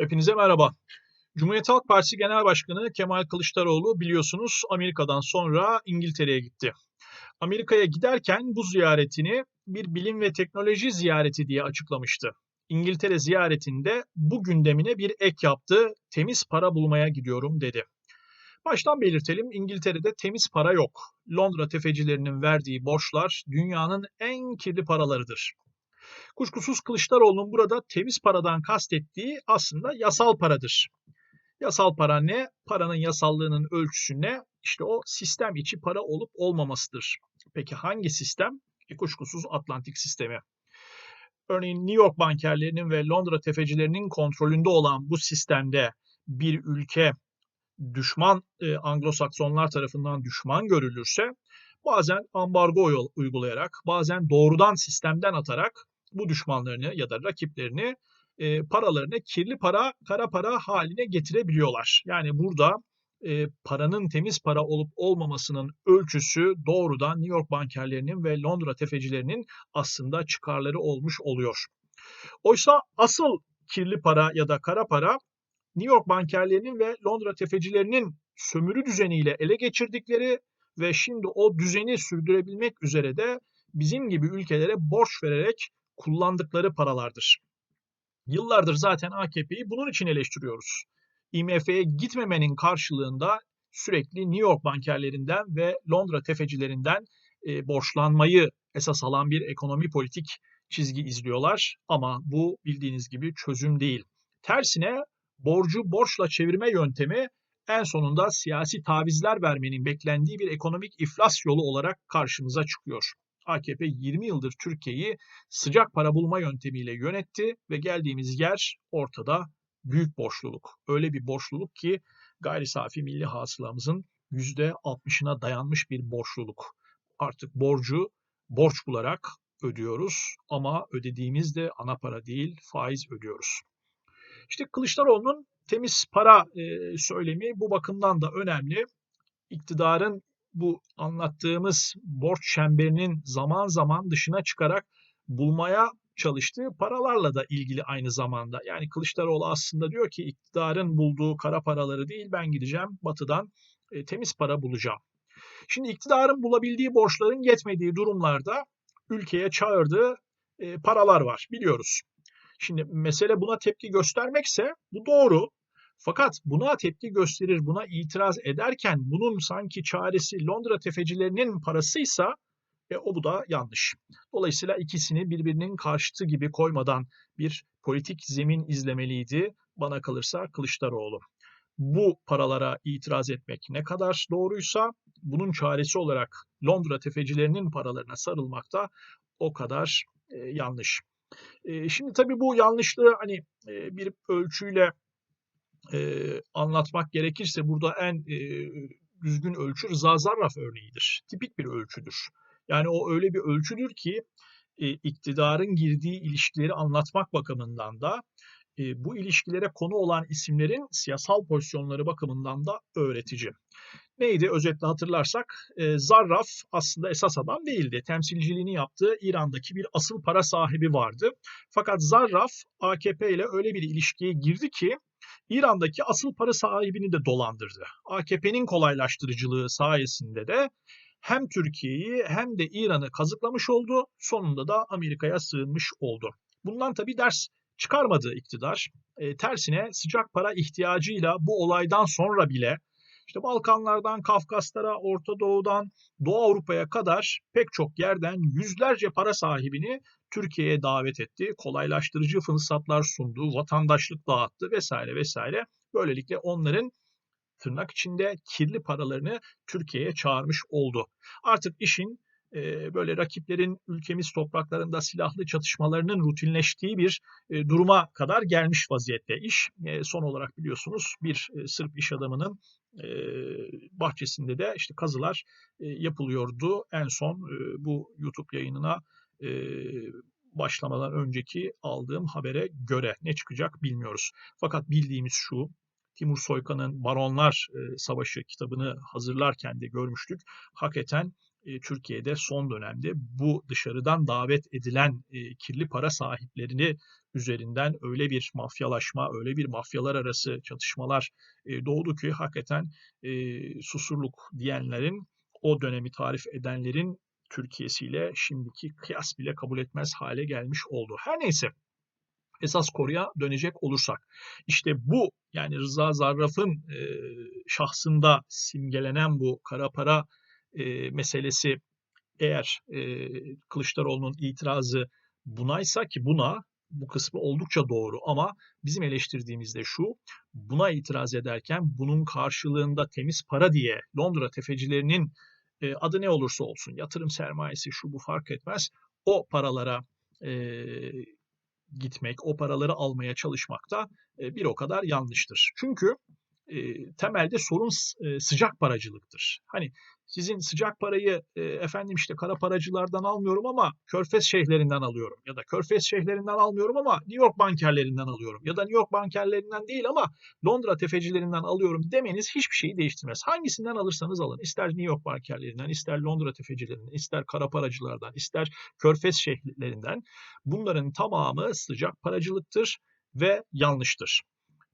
Hepinize merhaba. Cumhuriyet Halk Partisi Genel Başkanı Kemal Kılıçdaroğlu biliyorsunuz Amerika'dan sonra İngiltere'ye gitti. Amerika'ya giderken bu ziyaretini bir bilim ve teknoloji ziyareti diye açıklamıştı. İngiltere ziyaretinde bu gündemine bir ek yaptı. Temiz para bulmaya gidiyorum dedi. Baştan belirtelim İngiltere'de temiz para yok. Londra tefecilerinin verdiği borçlar dünyanın en kirli paralarıdır. Kuşkusuz Kılıçdaroğlu'nun burada temiz paradan kastettiği aslında yasal paradır. Yasal para ne? Paranın yasallığının ölçüsü ne? İşte o sistem içi para olup olmamasıdır. Peki hangi sistem? E kuşkusuz Atlantik sistemi. Örneğin New York bankerlerinin ve Londra tefecilerinin kontrolünde olan bu sistemde bir ülke düşman e, Anglo-Saksonlar tarafından düşman görülürse bazen ambargo uygulayarak, bazen doğrudan sistemden atarak bu düşmanlarını ya da rakiplerini e, paralarını kirli para, kara para haline getirebiliyorlar. Yani burada e, paranın temiz para olup olmamasının ölçüsü doğrudan New York bankerlerinin ve Londra tefecilerinin aslında çıkarları olmuş oluyor. Oysa asıl kirli para ya da kara para New York bankerlerinin ve Londra tefecilerinin sömürü düzeniyle ele geçirdikleri ve şimdi o düzeni sürdürebilmek üzere de bizim gibi ülkelere borç vererek kullandıkları paralardır. Yıllardır zaten AKP'yi bunun için eleştiriyoruz. IMF'ye gitmemenin karşılığında sürekli New York bankerlerinden ve Londra tefecilerinden e, borçlanmayı esas alan bir ekonomi politik çizgi izliyorlar ama bu bildiğiniz gibi çözüm değil. Tersine borcu borçla çevirme yöntemi en sonunda siyasi tavizler vermenin beklendiği bir ekonomik iflas yolu olarak karşımıza çıkıyor. AKP 20 yıldır Türkiye'yi sıcak para bulma yöntemiyle yönetti ve geldiğimiz yer ortada büyük borçluluk. Öyle bir borçluluk ki gayri safi milli hasılamızın %60'ına dayanmış bir borçluluk. Artık borcu borç bularak ödüyoruz ama ödediğimiz de ana para değil faiz ödüyoruz. İşte Kılıçdaroğlu'nun temiz para söylemi bu bakımdan da önemli. İktidarın bu anlattığımız borç çemberinin zaman zaman dışına çıkarak bulmaya çalıştığı paralarla da ilgili aynı zamanda. Yani Kılıçdaroğlu aslında diyor ki iktidarın bulduğu kara paraları değil ben gideceğim batıdan e, temiz para bulacağım. Şimdi iktidarın bulabildiği borçların yetmediği durumlarda ülkeye çağırdığı e, paralar var biliyoruz. Şimdi mesele buna tepki göstermekse bu doğru. Fakat buna tepki gösterir, buna itiraz ederken bunun sanki çaresi Londra tefecilerinin parasıysa e, o bu da yanlış. Dolayısıyla ikisini birbirinin karşıtı gibi koymadan bir politik zemin izlemeliydi bana kalırsa Kılıçdaroğlu. Bu paralara itiraz etmek ne kadar doğruysa bunun çaresi olarak Londra tefecilerinin paralarına sarılmak da o kadar e, yanlış. E, şimdi tabii bu yanlışlığı hani e, bir ölçüyle e, anlatmak gerekirse burada en e, düzgün ölçü Rıza Zarraf örneğidir. Tipik bir ölçüdür. Yani o öyle bir ölçüdür ki e, iktidarın girdiği ilişkileri anlatmak bakımından da e, bu ilişkilere konu olan isimlerin siyasal pozisyonları bakımından da öğretici. Neydi özetle hatırlarsak e, Zarraf aslında esas adam değildi. Temsilciliğini yaptığı İran'daki bir asıl para sahibi vardı. Fakat Zarraf AKP ile öyle bir ilişkiye girdi ki İran'daki asıl para sahibini de dolandırdı. AKP'nin kolaylaştırıcılığı sayesinde de hem Türkiye'yi hem de İran'ı kazıklamış oldu. Sonunda da Amerika'ya sığınmış oldu. Bundan tabii ders çıkarmadı iktidar. E, tersine sıcak para ihtiyacıyla bu olaydan sonra bile işte Balkanlardan, Kafkaslara, Orta Doğu'dan, Doğu Avrupa'ya kadar pek çok yerden yüzlerce para sahibini Türkiye'ye davet etti. Kolaylaştırıcı fırsatlar sundu, vatandaşlık dağıttı vesaire vesaire. Böylelikle onların tırnak içinde kirli paralarını Türkiye'ye çağırmış oldu. Artık işin e, böyle rakiplerin ülkemiz topraklarında silahlı çatışmalarının rutinleştiği bir e, duruma kadar gelmiş vaziyette iş. E, son olarak biliyorsunuz bir e, Sırp iş adamının bahçesinde de işte kazılar e, yapılıyordu. En son e, bu YouTube yayınına e, başlamadan önceki aldığım habere göre ne çıkacak bilmiyoruz. Fakat bildiğimiz şu, Timur Soykan'ın Baronlar Savaşı kitabını hazırlarken de görmüştük. Hakikaten e, Türkiye'de son dönemde bu dışarıdan davet edilen e, kirli para sahiplerini üzerinden öyle bir mafyalaşma, öyle bir mafyalar arası çatışmalar e, doğdu ki hakikaten e, susurluk diyenlerin o dönemi tarif edenlerin Türkiye'siyle şimdiki kıyas bile kabul etmez hale gelmiş oldu. Her neyse esas konuya dönecek olursak işte bu yani Rıza Zarraf'ın e, şahsında simgelenen bu kara para e, meselesi eğer e, Kılıçdaroğlu'nun itirazı bunaysa ki buna bu kısmı oldukça doğru ama bizim eleştirdiğimizde şu buna itiraz ederken bunun karşılığında temiz para diye Londra tefecilerinin e, adı ne olursa olsun yatırım sermayesi şu bu fark etmez o paralara e, gitmek, o paraları almaya çalışmak da e, bir o kadar yanlıştır. Çünkü e, temelde sorun sıcak paracılıktır. Hani sizin sıcak parayı e, efendim işte kara paracılardan almıyorum ama körfez şeyhlerinden alıyorum ya da körfez şeyhlerinden almıyorum ama New York bankerlerinden alıyorum ya da New York bankerlerinden değil ama Londra tefecilerinden alıyorum demeniz hiçbir şeyi değiştirmez. Hangisinden alırsanız alın ister New York bankerlerinden ister Londra tefecilerinden ister kara paracılardan ister körfez şeyhlerinden bunların tamamı sıcak paracılıktır ve yanlıştır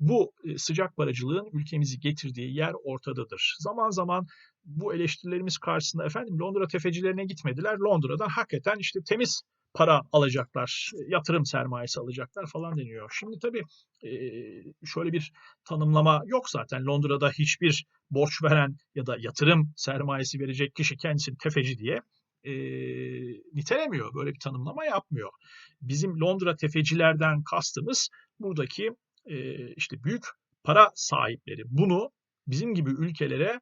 bu sıcak paracılığın ülkemizi getirdiği yer ortadadır. Zaman zaman bu eleştirilerimiz karşısında efendim Londra tefecilerine gitmediler. Londra'dan hakikaten işte temiz para alacaklar, yatırım sermayesi alacaklar falan deniyor. Şimdi tabii şöyle bir tanımlama yok zaten. Londra'da hiçbir borç veren ya da yatırım sermayesi verecek kişi kendisini tefeci diye e, nitelemiyor. Böyle bir tanımlama yapmıyor. Bizim Londra tefecilerden kastımız buradaki e, işte büyük para sahipleri. Bunu bizim gibi ülkelere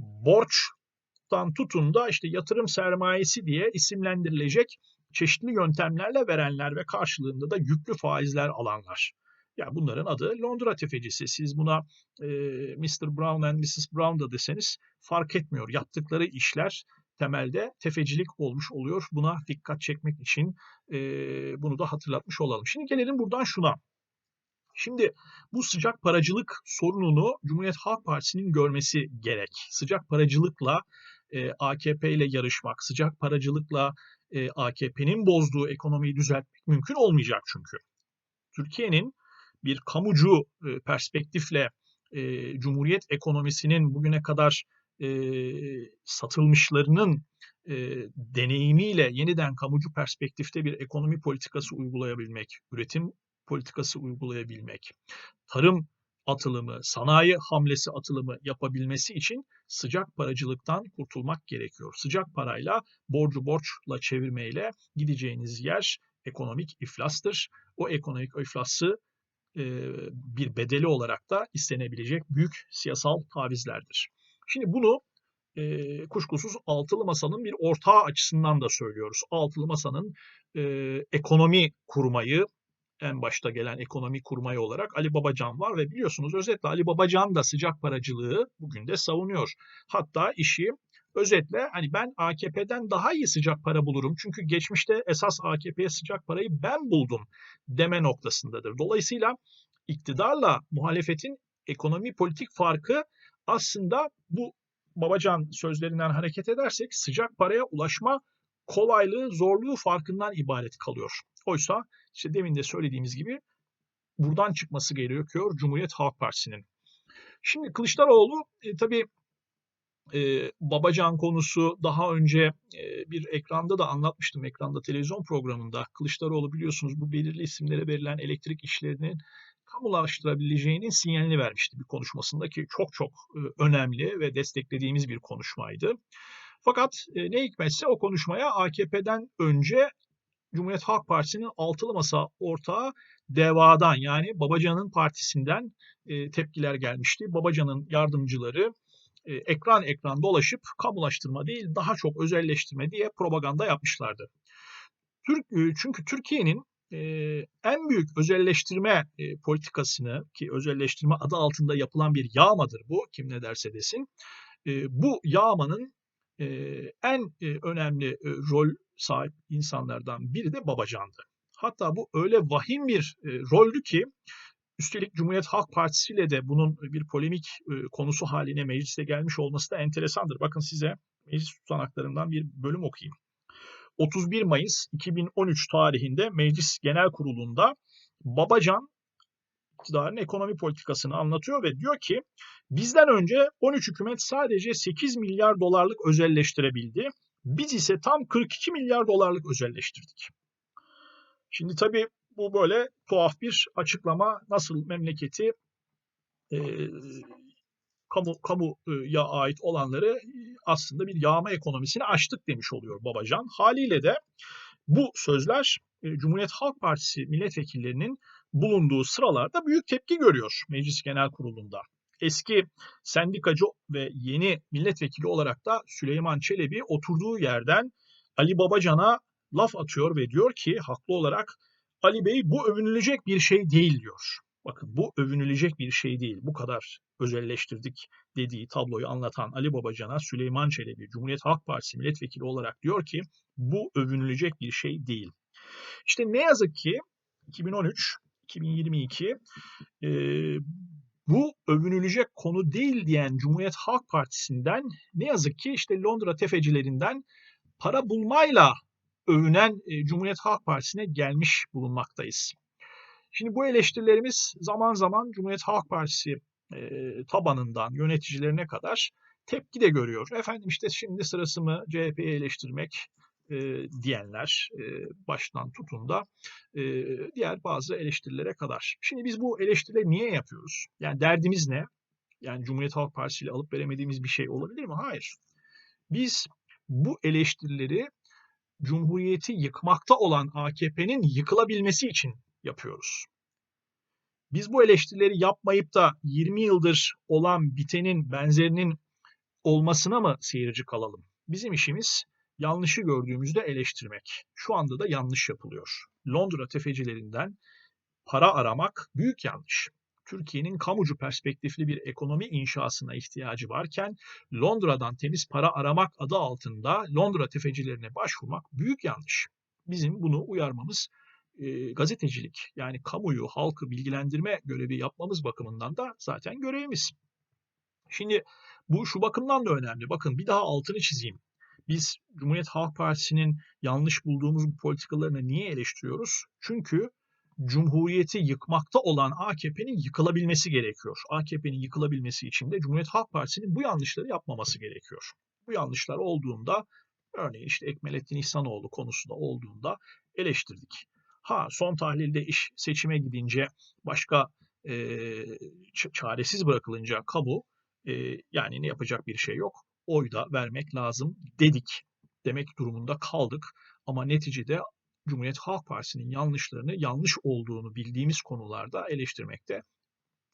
borçtan tutun da işte yatırım sermayesi diye isimlendirilecek çeşitli yöntemlerle verenler ve karşılığında da yüklü faizler alanlar. Ya yani bunların adı Londra tefecisi. Siz buna e, Mr. Brown and Mrs. Brown da deseniz fark etmiyor. Yaptıkları işler temelde tefecilik olmuş oluyor. Buna dikkat çekmek için e, bunu da hatırlatmış olalım. Şimdi gelelim buradan şuna. Şimdi bu sıcak paracılık sorununu Cumhuriyet Halk Partisi'nin görmesi gerek. Sıcak paracılıkla e, AKP ile yarışmak, sıcak paracılıkla e, AKP'nin bozduğu ekonomiyi düzeltmek mümkün olmayacak çünkü. Türkiye'nin bir kamucu e, perspektifle e, Cumhuriyet ekonomisinin bugüne kadar e, satılmışlarının e, deneyimiyle yeniden kamucu perspektifte bir ekonomi politikası uygulayabilmek, üretim politikası uygulayabilmek, tarım atılımı, sanayi hamlesi atılımı yapabilmesi için sıcak paracılıktan kurtulmak gerekiyor. Sıcak parayla borcu borçla çevirmeyle gideceğiniz yer ekonomik iflastır. O ekonomik iflası bir bedeli olarak da istenebilecek büyük siyasal tavizlerdir. Şimdi bunu e, kuşkusuz altılı masanın bir ortağı açısından da söylüyoruz. Altılı masanın e, ekonomi kurmayı, en başta gelen ekonomi kurmayı olarak Ali Babacan var ve biliyorsunuz özetle Ali Babacan da sıcak paracılığı bugün de savunuyor. Hatta işi özetle hani ben AKP'den daha iyi sıcak para bulurum. Çünkü geçmişte esas AKP'ye sıcak parayı ben buldum deme noktasındadır. Dolayısıyla iktidarla muhalefetin ekonomi politik farkı aslında bu Babacan sözlerinden hareket edersek sıcak paraya ulaşma kolaylığı, zorluğu farkından ibaret kalıyor. Oysa işte demin de söylediğimiz gibi buradan çıkması gerekiyor Cumhuriyet Halk Partisi'nin. Şimdi Kılıçdaroğlu e, tabii e, Babacan konusu daha önce e, bir ekranda da anlatmıştım. Ekranda televizyon programında Kılıçdaroğlu biliyorsunuz bu belirli isimlere verilen elektrik işlerinin kamulaştırabileceğinin sinyalini vermişti bir konuşmasında ki çok çok e, önemli ve desteklediğimiz bir konuşmaydı. Fakat e, ne hikmetse o konuşmaya AKP'den önce Cumhuriyet Halk Partisi'nin altılı masa ortağı DEVA'dan yani Babacan'ın partisinden e, tepkiler gelmişti. Babacan'ın yardımcıları e, ekran ekran dolaşıp kamulaştırma değil daha çok özelleştirme diye propaganda yapmışlardı. Türk, e, çünkü Türkiye'nin e, en büyük özelleştirme e, politikasını ki özelleştirme adı altında yapılan bir yağmadır bu kim ne derse desin. E, bu yağmanın e, en e, önemli e, rol sahip insanlardan biri de Babacan'dı. Hatta bu öyle vahim bir e, roldü ki üstelik Cumhuriyet Halk Partisi ile de bunun bir polemik e, konusu haline mecliste gelmiş olması da enteresandır. Bakın size meclis tutanaklarından bir bölüm okuyayım. 31 Mayıs 2013 tarihinde Meclis Genel Kurulu'nda Babacan iktidarın ekonomi politikasını anlatıyor ve diyor ki bizden önce 13 hükümet sadece 8 milyar dolarlık özelleştirebildi. Biz ise tam 42 milyar dolarlık özelleştirdik. Şimdi tabii bu böyle tuhaf bir açıklama nasıl memleketi e, kamu kamuya ait olanları aslında bir yağma ekonomisine açtık demiş oluyor Babacan. Haliyle de bu sözler Cumhuriyet Halk Partisi milletvekillerinin bulunduğu sıralarda büyük tepki görüyor Meclis Genel Kurulu'nda. Eski sendikacı ve yeni milletvekili olarak da Süleyman Çelebi oturduğu yerden Ali Babacan'a laf atıyor ve diyor ki haklı olarak Ali Bey bu övünülecek bir şey değil diyor. Bakın bu övünülecek bir şey değil. Bu kadar özelleştirdik dediği tabloyu anlatan Ali Babacan'a Süleyman Çelebi Cumhuriyet Halk Partisi milletvekili olarak diyor ki bu övünülecek bir şey değil. İşte ne yazık ki 2013 2022 e, bu övünülecek konu değil diyen Cumhuriyet Halk Partisi'nden ne yazık ki işte Londra tefecilerinden para bulmayla övünen e, Cumhuriyet Halk Partisi'ne gelmiş bulunmaktayız. Şimdi bu eleştirilerimiz zaman zaman Cumhuriyet Halk Partisi e, tabanından yöneticilerine kadar tepki de görüyor. Efendim işte şimdi sırası mı CHP'yi eleştirmek e, diyenler e, baştan tutun da e, diğer bazı eleştirilere kadar. Şimdi biz bu eleştirileri niye yapıyoruz? Yani derdimiz ne? Yani Cumhuriyet Halk Partisi ile alıp veremediğimiz bir şey olabilir mi? Hayır. Biz bu eleştirileri Cumhuriyeti yıkmakta olan AKP'nin yıkılabilmesi için yapıyoruz. Biz bu eleştirileri yapmayıp da 20 yıldır olan bitenin benzerinin olmasına mı seyirci kalalım? Bizim işimiz yanlışı gördüğümüzde eleştirmek. Şu anda da yanlış yapılıyor. Londra tefecilerinden para aramak büyük yanlış. Türkiye'nin kamucu perspektifli bir ekonomi inşasına ihtiyacı varken Londra'dan temiz para aramak adı altında Londra tefecilerine başvurmak büyük yanlış. Bizim bunu uyarmamız e, gazetecilik yani kamuyu, halkı bilgilendirme görevi yapmamız bakımından da zaten görevimiz. Şimdi bu şu bakımdan da önemli. Bakın bir daha altını çizeyim. Biz Cumhuriyet Halk Partisi'nin yanlış bulduğumuz bu politikalarını niye eleştiriyoruz? Çünkü Cumhuriyeti yıkmakta olan AKP'nin yıkılabilmesi gerekiyor. AKP'nin yıkılabilmesi için de Cumhuriyet Halk Partisi'nin bu yanlışları yapmaması gerekiyor. Bu yanlışlar olduğunda örneğin işte Ekmelettin İhsanoğlu konusunda olduğunda eleştirdik. Ha son tahlilde iş seçime gidince başka e, çaresiz bırakılınca kabu e, yani ne yapacak bir şey yok. Oy da vermek lazım dedik. Demek durumunda kaldık. Ama neticede Cumhuriyet Halk Partisi'nin yanlışlarını yanlış olduğunu bildiğimiz konularda eleştirmekte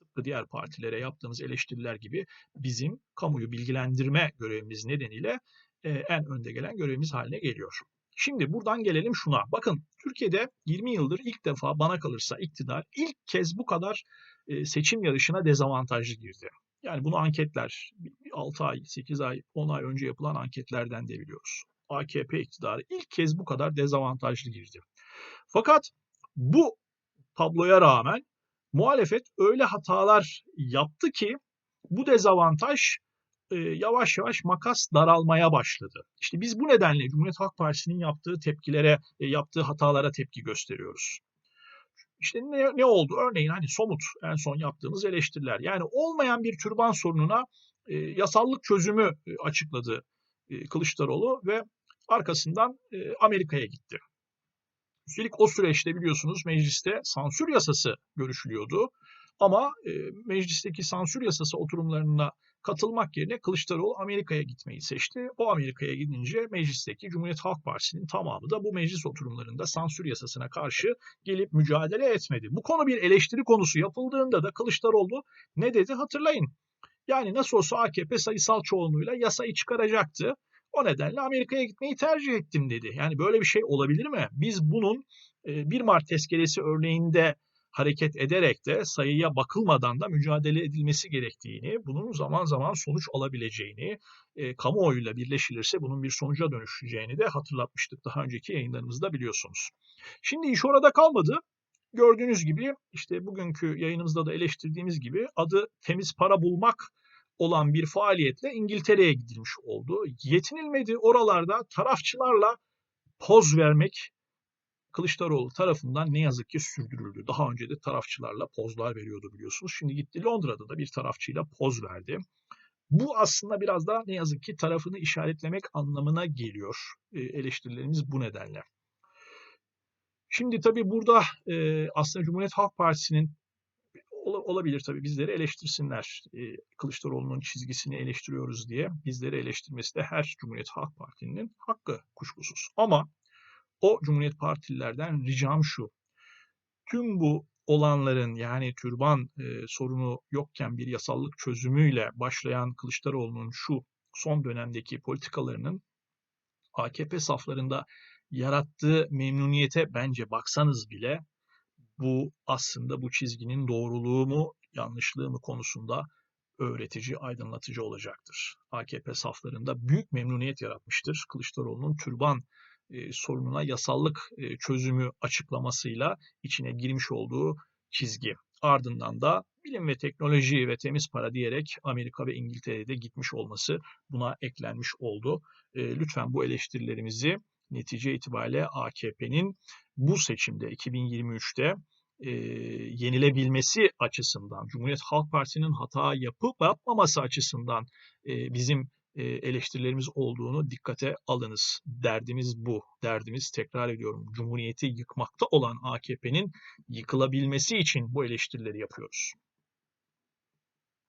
tıpkı diğer partilere yaptığımız eleştiriler gibi bizim kamuyu bilgilendirme görevimiz nedeniyle e, en önde gelen görevimiz haline geliyor. Şimdi buradan gelelim şuna. Bakın Türkiye'de 20 yıldır ilk defa bana kalırsa iktidar ilk kez bu kadar e, seçim yarışına dezavantajlı girdi. Yani bunu anketler 6 ay, 8 ay, 10 ay önce yapılan anketlerden de biliyoruz. AKP iktidarı ilk kez bu kadar dezavantajlı girdi. Fakat bu tabloya rağmen muhalefet öyle hatalar yaptı ki bu dezavantaj e, yavaş yavaş makas daralmaya başladı. İşte biz bu nedenle Cumhuriyet Halk Partisi'nin yaptığı tepkilere, e, yaptığı hatalara tepki gösteriyoruz. İşte ne, ne oldu? Örneğin hani somut en son yaptığımız eleştiriler. Yani olmayan bir türban sorununa e, yasallık çözümü e, açıkladı e, Kılıçdaroğlu ve arkasından e, Amerika'ya gitti. Üstelik o süreçte biliyorsunuz mecliste sansür yasası görüşülüyordu. Ama e, meclisteki sansür yasası oturumlarına katılmak yerine Kılıçdaroğlu Amerika'ya gitmeyi seçti. O Amerika'ya gidince meclisteki Cumhuriyet Halk Partisi'nin tamamı da bu meclis oturumlarında sansür yasasına karşı gelip mücadele etmedi. Bu konu bir eleştiri konusu yapıldığında da Kılıçdaroğlu ne dedi hatırlayın. Yani nasıl olsa AKP sayısal çoğunluğuyla yasayı çıkaracaktı. O nedenle Amerika'ya gitmeyi tercih ettim dedi. Yani böyle bir şey olabilir mi? Biz bunun 1 Mart tezkeresi örneğinde hareket ederek de sayıya bakılmadan da mücadele edilmesi gerektiğini, bunun zaman zaman sonuç alabileceğini, e, kamuoyuyla birleşilirse bunun bir sonuca dönüşeceğini de hatırlatmıştık daha önceki yayınlarımızda biliyorsunuz. Şimdi iş orada kalmadı. Gördüğünüz gibi işte bugünkü yayınımızda da eleştirdiğimiz gibi adı temiz para bulmak olan bir faaliyetle İngiltere'ye gidilmiş oldu. Yetinilmedi oralarda tarafçılarla poz vermek Kılıçdaroğlu tarafından ne yazık ki sürdürüldü. Daha önce de tarafçılarla pozlar veriyordu biliyorsunuz. Şimdi gitti Londra'da da bir tarafçıyla poz verdi. Bu aslında biraz daha ne yazık ki tarafını işaretlemek anlamına geliyor. E, eleştirilerimiz bu nedenle. Şimdi tabii burada e, aslında Cumhuriyet Halk Partisi'nin ola- olabilir tabii bizleri eleştirsinler. E, Kılıçdaroğlu'nun çizgisini eleştiriyoruz diye bizleri eleştirmesi de her Cumhuriyet Halk Partisi'nin hakkı kuşkusuz. Ama o Cumhuriyet Partililerden ricam şu. Tüm bu olanların yani türban e, sorunu yokken bir yasallık çözümüyle başlayan Kılıçdaroğlu'nun şu son dönemdeki politikalarının AKP saflarında yarattığı memnuniyete bence baksanız bile bu aslında bu çizginin doğruluğu mu yanlışlığı mı konusunda öğretici, aydınlatıcı olacaktır. AKP saflarında büyük memnuniyet yaratmıştır. Kılıçdaroğlu'nun türban e, sorununa yasallık e, çözümü açıklamasıyla içine girmiş olduğu çizgi. Ardından da bilim ve teknoloji ve temiz para diyerek Amerika ve İngiltere'de gitmiş olması buna eklenmiş oldu. E, lütfen bu eleştirilerimizi netice itibariyle AKP'nin bu seçimde 2023'te e, yenilebilmesi açısından, Cumhuriyet Halk Partisi'nin hata yapıp yapmaması açısından e, bizim eleştirilerimiz olduğunu dikkate alınız. Derdimiz bu. Derdimiz tekrar ediyorum. Cumhuriyeti yıkmakta olan AKP'nin yıkılabilmesi için bu eleştirileri yapıyoruz.